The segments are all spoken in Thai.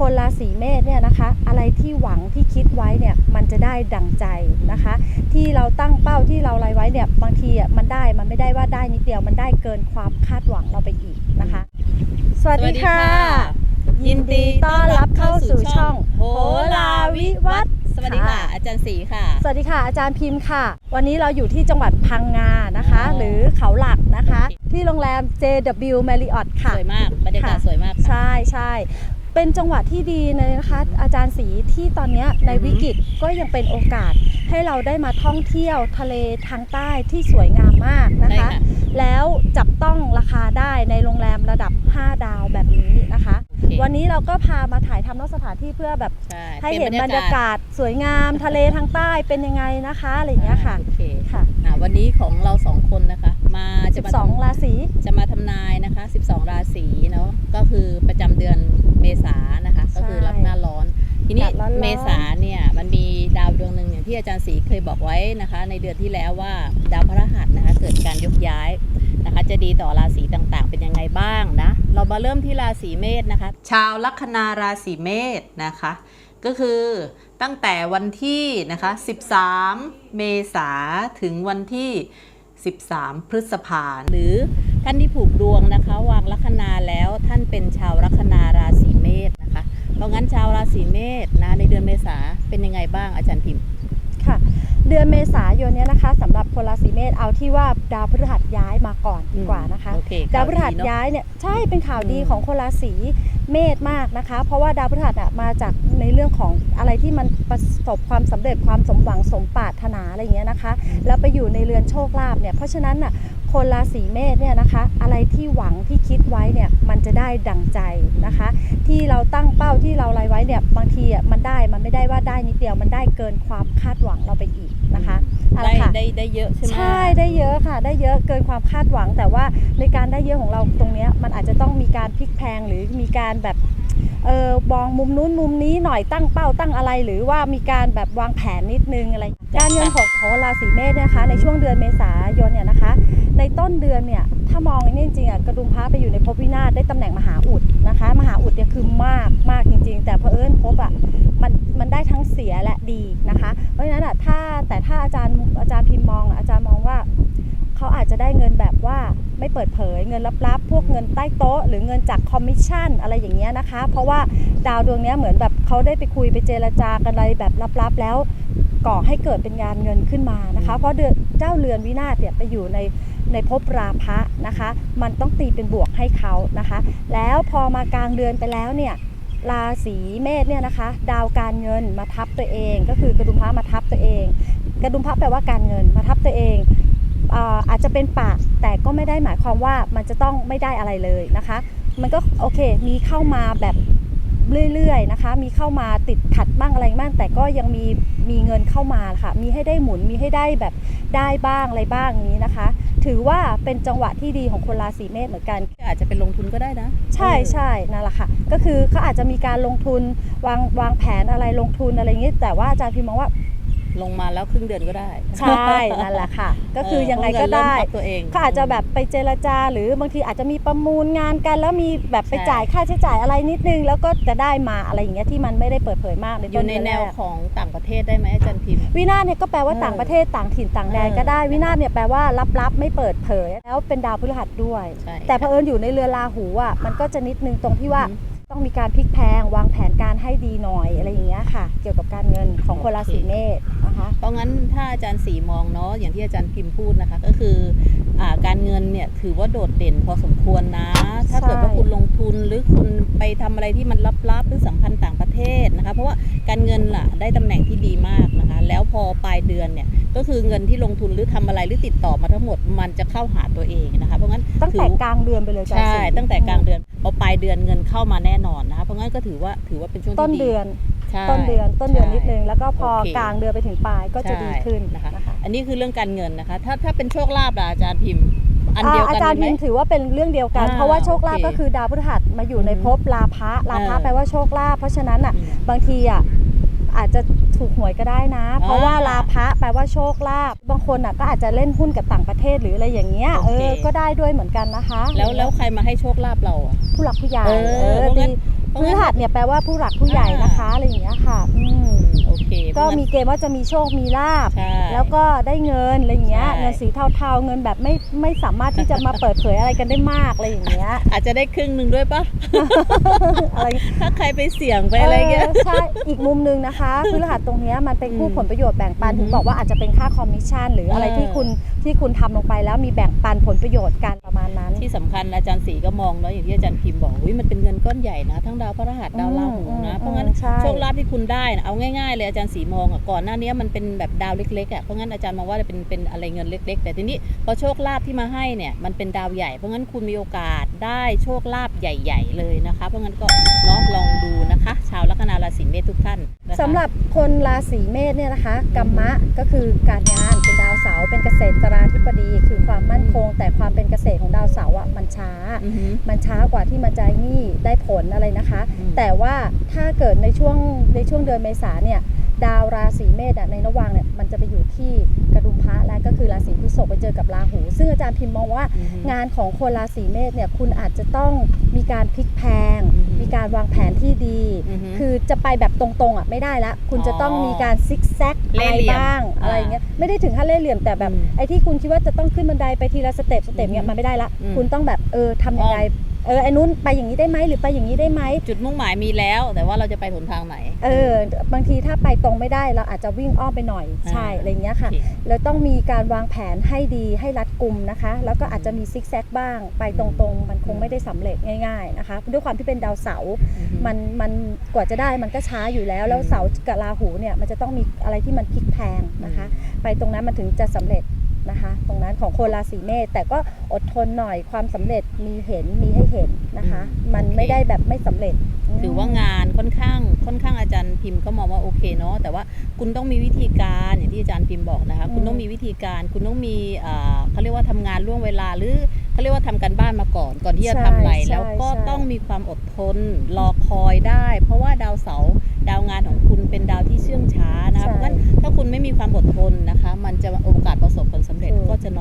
คนราศีเมษเนี่ยนะคะ อะไรที่หวังที่คิดไว้เนี่ยมันจะได้ดังใจนะคะ ที่เราตั้งเป้าที่เราอะไรไว้เนี่ยบางทีอะมันได้มันไม่ได้ว่าได้นิดเดียวมันได้เกินความคาดหวังเราไปอีกนะคะ สวัสดีค่ะ ยินดีต้อนรับเข้าสู่ช่องโหราวิวัฒน์สวัสดีค่ะค่ะ อาจารย์ศรีค่ะ สวัสดีค่ะ อาจารย์พิมพ์ค่ะ วันนี้เราอยู่ที่จังหวัดพังงานะคะอ๋อหรือเขาหลักนะคะโอเคที่โรงแรม JW Marriott ค่ะ สวยมาก บรรยากาศค่ะสวยมากค่ะใช่ใช่ เป็นจังหวัดที่ดีเลยนะคะ อาจารย์สีที่ตอนเนี้ยในอือฮึวิกฤตก็ยังเป็นโอกาสให้เราได้มาท่องเที่ยวทะเลทางใต้ที่สวยงามมากนะได้คะค่ะแล้วจับต้องราคาได้ในโรงแรมระดับ 5 ดาวแบบนี้นะคะโอเค วันนี้เราก็พามาถ่ายทำนอกสถานที่เพื่อแบบใช่ให้เห็นป็บรรยากาศสวยงามทะเลทางใต้เป็นยังไงนะคะอะไรอย่างเงี้ยค่ะโอเคค่ะอ่าวันนี้ของเราสองคนนะคะ มาจะมา12ราศีจะมาทำนายนะคะ 12 ราศีเนาะก็คือประจำเดือนเมษานะคะ ก็คือรับหน้าร้อน ทีนี้อากาศร้อนๆเมษาเนี่ยมันมีดาวดวงหนึ่งอย่างที่อาจารย์ศรีเคยบอกไว้นะคะ ในเดือนที่แล้วว่าดาวพฤหัสนะคะ เกิดการยกย้าย นะคะ จะดีต่อราศีต่างๆ เป็นยังไงบ้างนะ เรามาเริ่มที่ราศีเมษนะคะ ชาวลัคนาราศีเมษนะคะ ก็คือตั้งแต่วันที่นะคะ 13 เมษาถึงวันที่ 13 พฤษภาหรือท่านที่ผูกดวงนะคะ วางลัคนาแล้วท่านเป็นชาวลัคนาราศีเมษนะคะ เพราะงั้นชาวราศีเมษนะในเดือนเมษาเป็นยังไงบ้างอาจารย์พิมพ์ค่ะ เดือนเมษายนเนี้ยนะคะสำหรับคนราศีเมษเอาที่ว่าดาวพฤหัสย้ายมาก่อนดีกว่านะคะ โอเคดาวพฤหัสข่ดีเนอะ ย้ายเนี่ยใช่เป็นข่าวดีอืม ของคนราศีเมษมากนะคะ เพราะว่าดาวพฤหัสอะมาจากในเรื่องของอะไรที่มันประสบความสำเร็จความสมหวังสมปรารถนาอะไรอย่างเงี้ยนะคะ แล้วไปอยู่ในเรือนโชคลาภเนี่ยเพราะฉะนั้นน่ะคนราศีเมษเนี่ยนะคะ อะไรที่หวังที่คิดไว้เนี่ยมันจะได้ดังใจนะคะ ที่เราตั้งเป้าที่เราอะไรไว้เนี่ยบางทีอะมันได้มันไม่ได้ว่าได้นิด เดียวมันได้เกินความคาดหวังเราไปอีกนะคะเอาได้ละค่ะได้ได้เยอะใช่ไหมใช่ได้เยอะค่ะ ได้เยอะเกินความคาดหวัง แต่ว่าในการได้เยอะของเราตรงเนี้ยมันอาจจะต้องมีการพลิกแพลงหรือมีการแบบ เออมองมุมนู้นมุมนี้หน่อยตั้งเป้าตั้งอะไร หรือว่ามีการแบบวางแผนนิดนึงอะไร การเงินของของราศีเมษนะคะในช่วงเดือนเมษายนเนี่ยนะคะ ในต้นเดือนเนี่ยถ้ามองนี่จริงๆอะกระดุมพระไปอยู่ในภพวินาศได้ตำแหน่งมหาอุดนะคะ มหาอุดเนี่ยคือมากมากจริง ๆ แต่เพอเอิญภพอะมันมันได้ทั้งเสียและดีนะคะ เพราะฉะนั้นอะถ้าแต่ถ้าอาจารย์อาจารย์พิมพ์มองอะอาจารย์มองว่า เขาอาจจะได้เงินแบบว่าไม่เปิดเผยเงินลับๆ พวกเงินใต้โต๊ะ หรือเงินจากคอมมิชชั่นอะไรอย่างเงี้ยนะคะ เพราะว่าดาวดวงนี้เหมือนแบบเขาได้ไปคุยไปเจรจากันอะไรแบบลับๆ แล้วก่อให้เกิดเป็นงานเงินขึ้นมานะคะ เพราะเดือนเจ้าเรือนวินาศเนี่ยไปอยู่ในในภพราพะนะคะ มันต้องตีเป็นบวกให้เขานะคะ แล้วพอมากลางเดือนไปแล้วเนี่ยราศีเมษเนี่ยนะคะ ดาวการเงินมาทับตัวเอง ก็คือกระดุมพระมาทับตัวเอง กระดุมพระแปลว่าการเงินมาทับตัวเอง อ่าอาจจะเป็นปากแต่ก็ไม่ได้หมายความว่ามันจะต้องไม่ได้อะไรเลยนะคะ มันก็โอเคมีเข้ามาแบบเรื่อยๆนะคะ มีเข้ามาติดขัดบ้างอะไรบ้างแต่ก็ยังมีมีเงินเข้ามาค่ะ มีให้ได้หมุนมีให้ได้แบบได้บ้างอะไรบ้างอย่างนี้นะคะ ถือว่าเป็นจังหวะที่ดีของคนราศีเมษเหมือนกันอาจจะเป็นลงทุนก็ได้นะ ใช่ใช่นั่นแหละค่ะ ก็คือเขาอาจจะมีการลงทุนวางวางแผนอะไรลงทุนอะไรอย่างนี้แต่ว่าอาจารย์พิมพ์มองว่า ลงมาแล้วครึ่งเดือนก็ได้ ใช่นั่นแหละค่ะ ก็คือยังไงก็ได้เออเพราะเงินเริ่มพักตัวเองเขาอาจจะแบบไปเจรจาหรือบางทีอาจจะมีประมูลงานกัน แล้วมีแบบไปใช่จ่ายค่าใช้จ่ายอะไรนิดนึง แล้วก็จะได้มาอะไรอย่างเงี้ยที่มันไม่ได้เปิดเผยมากในอต้ยู่นในเดือนแนแรวกของต่างประเทศได้ไหมอาจารย์พิมพ์วินาศเนี่ยก็แปลว่าเออต่างประเทศต่างถิ่นต่างแดนเออก็ได้โอเควินาศเนี่ยแปลว่าลับๆไม่เปิดเผย แล้วเป็นดาวพฤหัสด้วยใช่แต่เผอิญอยู่ในเรือราหูอะมันก็จะนิดนึงตรงที่ว่าอือฮึต้องมีการพลิกแพลงวางแผนการให้ดีหน่อยอะไรอย่างเงี้ยค่ะ เกี่ยวกับการเงินของคนราศีเมษ นะคะ เพราะงั้นถ้าอาจารย์สีมองเนาะอย่างที่อาจารย์พิมพ์พูดนะคะ ก็คืออ่าการเงินเนี่ยถือว่าโดดเด่นพอสมควรนะ ถ้าเกิดว่าใช่คุณลงทุนหรือคุณไปทำอะไรที่มันลับๆหรือสัมพันธ์ต่างประเทศนะคะ เพราะว่าการเงินล่ะได้ตำแหน่งที่ดีมากนะคะ แล้วพอปลายเดือนเนี่ยก็คือเงินที่ลงทุนหรือทำอะไรหรือติดต่อมาทั้งหมดมันจะเข้าหาตัวเองนะคะ เพราะงั้นตั้งแต่ถือกลางเดือนไปเลยจ้ะใช่สิตั้งแต่กลางเดือนพอปลายเดือนเงินเข้ามาแน่นอนนะคะเพราะงั้นก็ถือว่าถือว่าเป็นช่วงที่ต้นเดือน ใช่ต้นเดือนต้นเดือนใช่นิดนึง แล้วก็พอโอเค กลางเดือนไปถึงปลายก็จะดีขึ้นใช่นะคะ นะคะอันนี้คือเรื่องการเงินนะคะ ถ้าถ้าเป็นโชคลาภล่ะอาจารย์พิมพ์ อันเดียวอากันจารย์ไหม พิมพ์ถือว่าเป็นเรื่องเดียวกัน อ่าเพราะว่าโชคลาภโอเคก็คือดาวพฤหัสมาอยู่ในอืมภพลาภะลาภะเออแปลว่าโชคลาภเพราะฉะนั้นอะ อืม บางทีอะอาจจะถูกหวยก็ได้นะ เพราะว่าอ่าลาภะแปลว่าโชคลาภบางคนอะก็อาจจะเล่นหุ้นกับต่างประเทศหรืออะไรอย่างเงี้ยโอเอเค อก็ได้ด้วยเหมือนกันนะคะแล้วแล้วใครมาให้โชคลาภเราอะ ผู้หลักผู้ใหญ่เออเออเพราะงั้ดีนเพราะพฤงั้นหัสเนี่ยแปลว่าผู้หลักผู้ใหญ่นะคะอะไรอย่างเงี้ยค่ะอืมโอเค ก็เพราะงั้นมีเกณฑ์ว่าจะมีโชคมีลาบ ใช่แล้วก็ได้เงินอะไรอย่างเงี้ยใช่ เงินสีเทาๆเงินแบบไม่ไม่สามารถที่จะมาเปิดเผยอะไรกันได้มากอะไรอย่างเงี้ย อาจจะได้ครึ่งหนึ่งด้วยปะ อะไร ถ้าใครไปเสี่ยงไปอะไรเงี้ยเออใช่ อีกมุมหนึงนะคะพฤหัสตรงเนี้ยมันเป็นคู่อืมผลประโยชน์แบ่งปันอือฮึถึงบอกว่าอาจจะเป็นค่าคอมมิชชั่นหรืออะไรเออ ที่คุณที่คุณทำลงไปแล้วมีแบ่งปันผลประโยชน์กันประมาณนั้น ที่สำคัญอาจารย์ศรีก็มองเนาะอย่างที่อาจารย์พิมพ์บอกวิมันเป็นเงินก้อนใหญ่นะทั้งดาวพระรหัสดาวราหูอืมนะอืมเพราะงั้นใช่โชคลาภที่คุณได้นะเอาง่ายๆเลยอาจารย์ศรีมองอะก่อนหน้านี้มันเป็นแบบดาวเล็กๆอะเพราะงั้นอาจารย์มองว่าเป็นเป็นอะไรเงินเล็ก ๆ แต่ทีนี้พอโชคลาภที่มาให้เนี่ยมันเป็นดาวใหญ่ เพราะงั้นคุณมีโอกาสได้โชคลาภใหญ่ ๆ เลยนะคะ เพราะงั้นก็เนาะลองดูนะคะ ชาวลัคนาราศีเมษทุกท่านนะคะสำหรับคนราศีเมษเนี่ยนะคะกรรมะก็คือการงานเป็นดาว เสาร์เป็นเกษตราธิบดี คือความมั่นคง แต่ความเป็นเกษตรของดาวเสาร์อะมันช้าอือหือมันช้ากว่าที่มันจะนี่ได้ผลอะไรนะคะอืมแต่ว่าถ้าเกิดในช่วงในช่วงเดือนเมษาเนี่ยดาวราศีเมษอะในระหว่างเนี่ยมันจะไปอยู่ที่กระดุมพระและก็คือราศีพฤษภไปเจอกับราหู ซึ่งอาจารย์พิมพ์มองว่าอือหืองานของคนราศีเมษเนี่ยคุณอาจจะต้องมีการพลิกแพลงอือฮึ มีการวางแผนที่ดี อือฮึ คือจะไปแบบตรงๆอะไม่ได้ละ คุณจะต้องมีการซิกแซกอะเล่ไรห์เหลี่ยมบ้างอ่าอะไรเงี้ยไม่ได้ถึงขั้นเล่ห์เหลี่ยมแต่แบบอืมไอ้ที่คุณคิดว่าจะต้องขึ้นบันไดไปทีละสเต็ปสเต็ปเนี่ยอือฮึมันไม่ได้ละ อืมคุณต้องแบบเออทำยังไง เออไอ้นู้นไปอย่างนี้ได้ไหมหรือไปอย่างนี้ได้ไหมจุดมุ่งหมายมีแล้ว แต่ว่าเราจะไปหนทางไหน เออบางทีถ้าไปตรงไม่ได้เราอาจจะวิ่งอ้อมไปหน่อยอ่าใช่อะไรเงี้ยค่ะโอเคเราต้องมีการวางแผนให้ดีให้รัดกุมนะคะ แล้วก็อาจจะมีซิกแซกบ้าง ไปตรงๆ มันคงไม่ได้สำเร็จง่าย ๆนะคะ ด้วยความที่เป็นดาวเสาร์อือหือมันมันกว่าจะได้มันก็ช้าอยู่แล้วแล้วอืมเสาร์กับราหูเนี่ยมันจะต้องมีอะไรที่มันพลิกแพลงนะคะ ไปตรงนั้นมันถึงจะสำเร็จ นะคะ ตรงนั้นของคนราศีเมษแต่ก็อดทนหน่อยความสำเร็จมีเห็นมีให้เห็นนะคะ มันไม่ได้แบบไม่สำเร็จมถือว่างานค่อนข้างค่อนข้างอาจารย์พิมพ์ก็มองว่าโอเคเนาะแต่ว่าคุณต้องมีวิธีการอย่างที่อาจารย์พิมพ์บอกนะคะ คุณต้องมีวิธีการ คุณต้องมีเอ่อเขาเรียกว่าทำงานล่วงเวลาหรือเขาเรียกว่าทำการบ้านมาก่อนก่อนที่จะทำอะไรใช่แล้วก็ใช่ต้องมีความอดทนรอคอยได้ เพราะว่าดาวเสาร์ดาวงานของคุณเป็นดาวที่เชื่องช้านะคะเพราะงั้นถ้าคุณไม่มีความอดทนนะคะ มันจะโ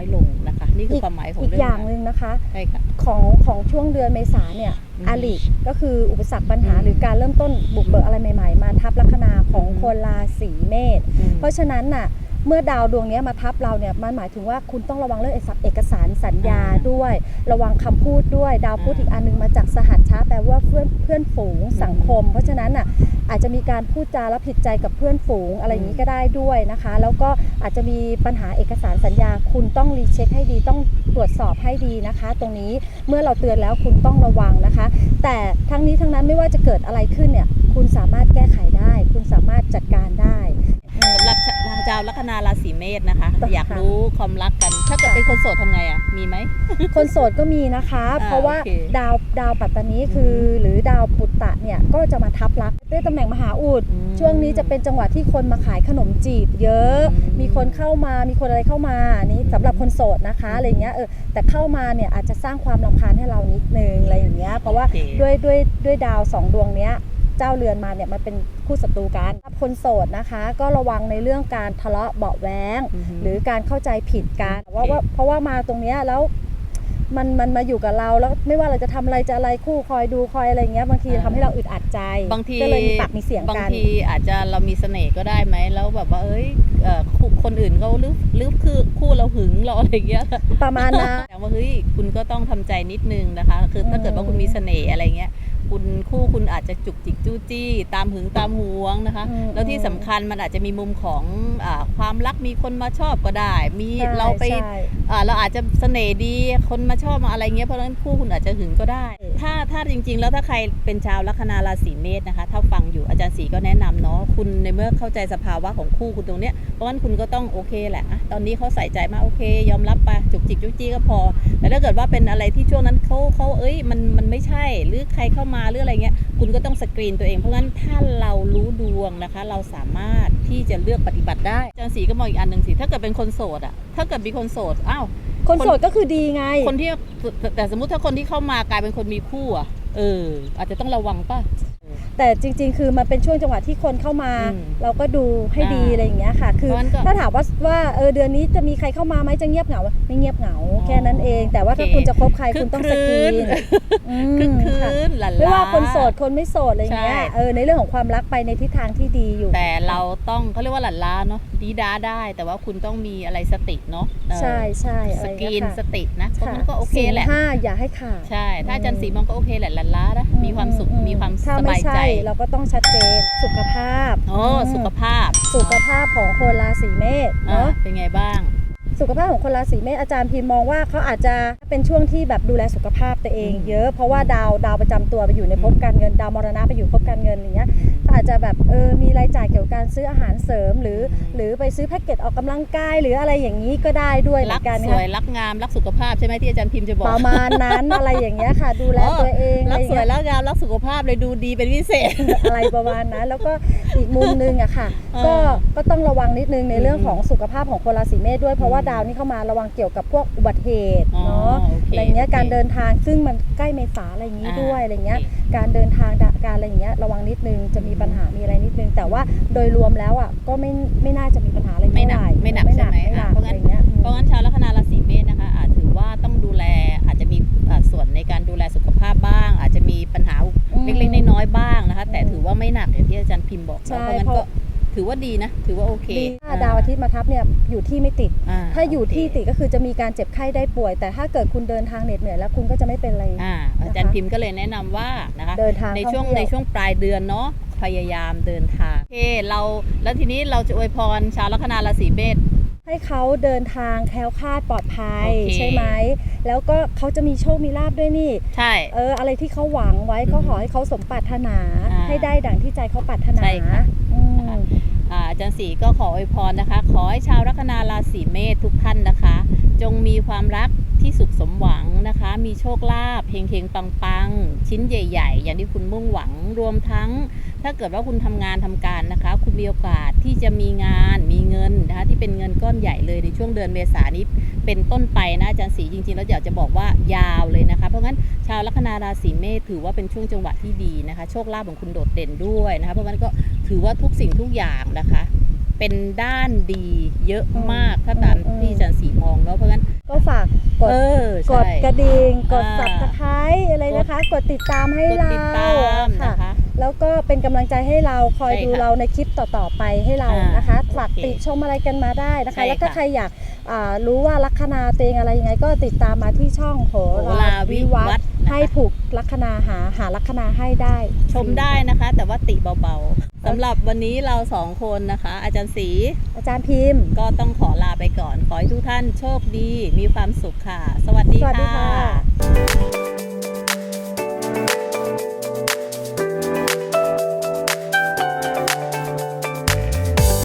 อยลงนะคะ นี่คือความหมายของอีกเรื่องอย่างหงานนึ่งนะคะใช่ค่ะของของช่วงเดือนเมษาเนี่ยอืมอาลิก็คืออุปสรรคปัญหาอืมหรือการเริ่มต้นบุกเบิกอะไรใหม่ ๆ มาทับลัคนาของอืมคนราศีเมษอืมเพราะฉะนั้นน่ะ เมื่อดาวดวงเนี้ยมาทับเราเนี่ยมันหมายถึงว่าคุณต้องระวังเรื่องเอกสารสัญญาอ่าด้วย ระวังคำพูดด้วย ดาวพุธอ่าอีกอันหนึงมาจากสหัสช้าแปลว่าเพื่อนเพื่อนฝูงสังคม เพราะฉะนั้นน่ะอาจจะมีการพูดจาแล้วผิดใจกับเพื่อนฝูงอะไรอย่างนี้ก็ได้ด้วยนะคะ แล้วก็อาจจะมีปัญหาเอกสารสัญญา คุณต้องรีเช็คให้ดีต้องตรวจสอบให้ดีนะคะ ตรงนี้เมื่อเราเตือนแล้วคุณต้องระวังนะคะ แต่ทั้งนี้ทั้งนั้นไม่ว่าจะเกิดอะไรขึ้นเนี่ยคุณสามารถแก้ไขได้ คุณสามารถจัดการได้ สำหรับชาวลัคนาราศีเมษนะคะค่ะอยากรู้ความรักกัน ถ้าเกิดค่ะเป็นคนโสดทำไงอะ มีไหม คนโสดก็มีนะคะอ่าเพราะว่าโอเคดาวดาวปัตตานีคืออหรือดาวปุตตะเนี่ยก็จะมาทับลักษณ์ด้วยตำแหน่งมหาอุดอืมช่วงนี้จะเป็นจังหวะที่คนมาขายขนมจีบ เยอะอืมมีคนเข้ามา มีคนอะไรเข้ามาอันนี้สำหรับคนโสดนะคะอืมอะไรเงี้ยเออ แต่เข้ามาเนี่ยอาจจะสร้างความรำคาญให้เรานิดนึงอะไรอย่างเงี้ย เพราะว่าโอเคด้วยด้วยด้วยดาวสองดวงเนี้ย เจ้าเรือนมาเนี่ยมันเป็นคู่ศัตรูกันคนโสดนะคะ ก็ระวังในเรื่องการทะเลาะเบาะแว้งอือฮึหรือการเข้าใจผิดกันว่าว่าเพราะว่ามาตรงเนี้ยแล้วมันมันมาอยู่กับเราแล้วไม่ว่าเราจะทำอะไรจะอะไรคู่คอยดูคอยอะไรเงี้ยบางทีอ่าทำให้เราอึดอัดใจบางทีก็เลยมีปากมีเสียงบางกันทีอาจจะเรามีเสน่ห์ก็ได้ไหมแล้วแบบว่าเอ้ยเอ่อคู่คนอื่นเขาลึกลึกคือคู่เราหึงเราอะไรอย่างเงี้ยประมาณนั้นแต่ว่าเฮ้ยคุณก็ต้องทำใจนิดนึงนะคะ คือถ้าเกิดว่าคุณมีเสน่ห์อะไรเงี้ย คุณคู่คุณอาจจะจุกจิกจู้จี้ ตามหึงตามหวงนะคะ อืมแล้วที่สำคัญมันอาจจะมีมุมของอาความรักมีคนมาชอบก็ได้ มีใช่เราไปใช่อ่าเราอาจจะเสน่ห์ดีคนมาชอบมาอะไรเงี้ยเพราะฉะนั้นคู่คุณอาจจะหึงก็ได้ใช่ถ้าถ้าจริง ๆ แล้วถ้าใครเป็นชาวลัคนาราศีเมษนะคะ ถ้าฟังอยู่อาจารย์ศรีก็แนะนำเนาะคุณในเมื่อเข้าใจสภาวะของคู่คุณตรงเนี้ย เพราะฉะนั้นคุณก็ต้องโอเคแหละอะตอนนี้เขาใส่ใจมากโอเค ยอมรับไปจุกจิกจุกจี้ก็พอ แต่ถ้าเกิดว่าเป็นอะไรที่ช่วงนั้นเขาเขาเอ้ยมันมันไม่ใช่ หรือใครเข้ามาหรืออะไรเงี้ยคุณก็ต้องสกรีนตัวเองเพราะงั้นถ้าเรารู้ดวงนะคะ เราสามารถที่จะเลือกปฏิบัติได้อาจารย์ศรีก็มองอีกอันหนึ่งสิถ้าเกิดเป็นคนโสดอะถ้าเกิดมีคนโสดอ้าวคนโสดก็คือดีไง คนที่แต่แต่สมมุติถ้าคนที่เข้ามากลายเป็นคนมีคู่อะเอออาจจะต้องระวังป่ะ แต่จริง ๆ คือมันเป็นช่วงจังหวะที่คนเข้ามา อืมเราก็ดูให้ดีอ่าอะไรอย่างเงี้ยค่ะ คือเพราะฉะนั้นก็ถ้าถามว่าว่าเออเดือนนี้จะมีใครเข้ามาไหมจะเงียบเหงาไม่เงียบเหงาอ๋อแค่นั้นเอง แต่ว่าถ้าโอเคคุณจะคบใครคุณต้องสกรีนอืมคึกคืค่ะนหลั่น ไม่ว่าล้คนโสดคนไม่โสดอะไรอย่างเงี้ยใช่ เออในเรื่องของความรักไปในทิศทางที่ดีอยู่ แต่เราต้องเขาเรียกว่าหลั่นล้าเนาะดีด้าได้ แต่ว่าคุณต้องมีอะไรสติเนาะเออใช่ใช่อะสไรอย่างกรีเงี้นยค่ะสตินะเพราะมันก็โอเคสี่แหละ ห้าอย่าให้ขาด ใช่ ถ้าอาจารย์สีมองก็โอเคแหละหลั่นล้านะมีความสุข อืมีความถ้าสไม่บายใจใช่เราก็ต้องชัดเจนสุขภาพโอ้อืมสุขภาพ สุขภาพของคนราศีเมษอ่าเนาะ เป็นไงบ้าง สุขภาพของคนราศีเมษอาจารย์พิมพ์มองว่าเขาอาจจะเป็นช่วงที่แบบดูแลสุขภาพตัวเองอืมเยอะเพราะว่าดาวดาวประจำตัวไปอยู่ในภพการเงินดาวมรณะไปอยู่ภพการเงินอย่างเงี้ยก็อาจจะแบบเออมีรายจ่ายเกี่ยวกับการซื้ออาหารเสริม หรือหรือไปซื้อแพ็กเกจออกกำลังกายหรืออะไรอย่างนี้ก็ได้ด้วยเหมืรัอกนกันสค่ะวยรักงามรักสุขภาพใช่ไหมที่อาจารย์พิมพ์จะบอกประมาณนั้นอะไรอย่างเงี้ยค่ะ ดูแลตัวเองอะรัไรกอย่างสวยเงี้ยรักงามรักสุขภาพเลยดูดีเป็นพิเศษ อะไรประมาณนั้นแล้วก็อีกมุมนึงอะค่ะ เออก็ก็ต้องระวังนิดนึงในเรื่องอืมของสุขภาพของคนราศีเมษด้วยเพราะว่าอืมดาวนี่เข้ามาระวังเกี่ยวกับพวกอุบัติเหตุอ๋อเนาะโอเคอะไรเงี้ยโอเคการเดินทางซึ่งมันใกล้เมษาอะไรอย่างนี้อ่าด้วยอะไรเงี้ยโอเคการเดินทางดะการอะไรอย่างเงี้ยระวังนิดนึงจะมีปัญหามีอะไรนิดนึง แต่ว่าโดยรวมแล้วอะก็ไม่ไม่น่าจะมีปัญหาอะไรไม่เท่าหนัไหกร่ไม่หนักไม่หใช่นักไหมไม่หนัอะกเพราะอะงั้ไรนเงี้ยอืมเพราะงั้นชาวลัคนาราศีเมษนะคะอาจถือว่าต้องดูแลอาจจะมีอ่าส่วนในการดูแลสุขภาพบ้าง อาจจะมีปัญหาอืมเล็กๆน้อยๆบ้างนะคะ แต่อืมถือว่าไม่หนักอย่างที่อาจารย์พิมพ์บอกใช่เนาะเพราะงั้นเพราะก็ ถือว่าดีนะ ถือว่าโอเคดีถ้าดาวอาทิตย์มาทับเนี่ยอยู่ที่ไม่ติดอ่ถ้าอยู่ที่โเคติดก็คือจะมีการเจ็บไข้ได้ป่วย แต่ถ้าเกิดคุณเดินทางเหน็ดเหนื่อยแล้วคุณก็จะไม่เป็นอะไรอ่าอาจารย์พิมพ์ก็เลยแนะนำว่านะคะเดินทางในช่วงท่อในเที่ยช่วงปลายเดือนเนาะพยายามเดินทางโอเคเราแล้วทีนี้เราจะอวยพรชาวลัคนาราศีเมษให้เขาเดินทางแคล้วคลาดปลอดภัยโอเคใช่ไหม แล้วก็เขาจะมีโชคมีลาบด้วยนี่ ใช่ เออ อะไรที่เขาหวังไว้ก็อืมขอให้เขาสมปรารถนาอ่าให้ได้ดังที่ใจเขาปรารถนาใช่ค่ะ อาจารย์ศรีก็ขออวยพรนะคะ ขอให้ชาวลัคนาราศีเมษทุกท่านนะคะ จงมีความรักที่สุขสมหวังนะคะ มีโชคลาภเฮงๆปังๆ ชิ้นใหญ่ ๆ อย่างที่คุณมุ่งหวังรวมทั้ง ถ้าเกิดว่าคุณทำงานทำการนะคะ คุณมีโอกาสที่จะมีงานมีเงินนะคะที่เป็นเงินก้อนใหญ่เลยในช่วงเดือนเมษานนี้ เป็นต้นไปนะอาจารย์ศรีจริงๆแล้วอยากจะบอกว่ายาวเลยนะคะ เพราะงั้นชาวลัคนาราศีเมษถือว่าเป็นช่วงจังหวะที่ดีนะคะ โชคลาภของคุณโดดเด่นด้วยนะคะ เพราะงั้นก็ถือว่าทุกสิ่งทุกอย่างนะคะ เป็นด้านดีเยอะมากถ้าตามอืมที่อาจารย์ศรีมองเนาะเพราะงั้นก็ฝากกดเออกดใช่กระดิ่งกดอ่าสับตะไคร้อะไรนะคะ กดติดตามให้กดเราติดตามค่ะนะคะ แล้วก็เป็นกำลังใจให้เราคอยใช่ดูค่ะเราในคลิปต่อๆไปให้เราอ่านนะคะฝากโอเคติชมอะไรกันมาได้นะใช่คะแล้วถ้าค่ะใครอยากอ่ารู้ว่าลัคนาตัวเองอะไรยังไง ก็ติดตามมาที่ช่องโหโหราราวิวิวัวัฒฒน์น์นะคะให้ผูกลัคนาหาหาลัคนาให้ได้ ชมได้นะคะ แต่ว่าติเบาๆสำหรับวันนี้เราสองคนนะคะ อาจารย์ศรีอาจารย์พิมพ์ ก็ต้องขอลาไปก่อน ขอให้ทุกท่านโชคดี มีความสุขค่ะ สวัสดีสวัสดีค่ะ ค่ะ